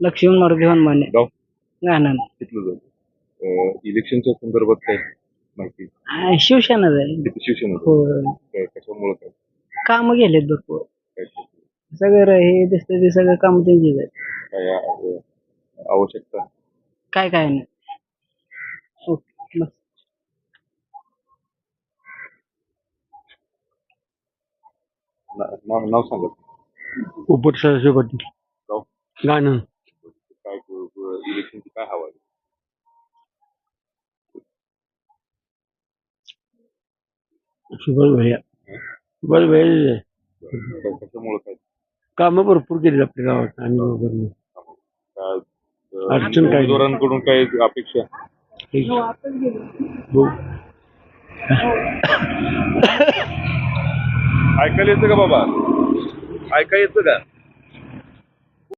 लक्ष्मण मारुती हनुमाने गाव? तिथलं जाऊ. अं, इलेक्शनच्या संदर्भात काय माहिती? आहे तिथे शिवसेना हो. काय कशामुळे काय? काम गेलेत भरपूर. काय सगळं हे दिसतं ते सगळं काम त्यांचीच आहे काय अं, आवश्यकता? काय काय नाही. ओके बस. ना- नाव नाव सांगा. उपट पाटील गाव? गाणं. काय हवा आहे? सुभाष भैया. सुभाष भैया काय- कशामुळे काय कामं भरपूर केली आपल्या गावात आणि काय, अं, अडचण काय? उमेदवारांकडून काय अपेक्षा? हो. ऐकायला येतं का बाबा? ऐकायला येतं का?